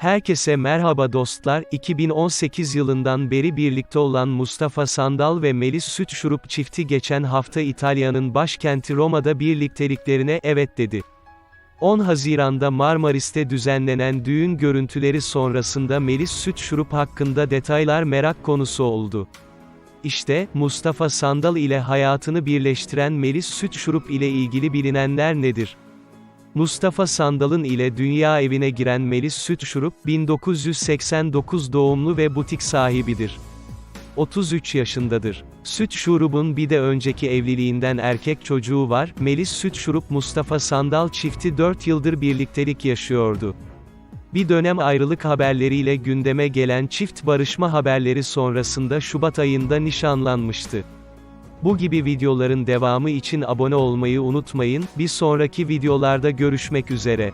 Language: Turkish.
Herkese merhaba dostlar, 2018 yılından beri birlikte olan Mustafa Sandal ve Melis Süt Şurup çifti geçen hafta İtalya'nın başkenti Roma'da birlikteliklerine evet dedi. 10 Haziran'da Marmaris'te düzenlenen düğün görüntüleri sonrasında Melis Süt Şurup hakkında detaylar merak konusu oldu. İşte, Mustafa Sandal ile hayatını birleştiren Melis Süt Şurup ile ilgili bilinenler nedir? Mustafa Sandal'ın ile dünya evine giren Melis Süt Şurup, 1989 doğumlu ve butik sahibidir. 33 yaşındadır. Süt Şurup'un bir de önceki evliliğinden erkek çocuğu var, Melis Süt Şurup Mustafa Sandal çifti 4 yıldır birliktelik yaşıyordu. Bir dönem ayrılık haberleriyle gündeme gelen çift barışma haberleri sonrasında Şubat ayında nişanlanmıştı. Bu gibi videoların devamı için abone olmayı unutmayın, bir sonraki videolarda görüşmek üzere.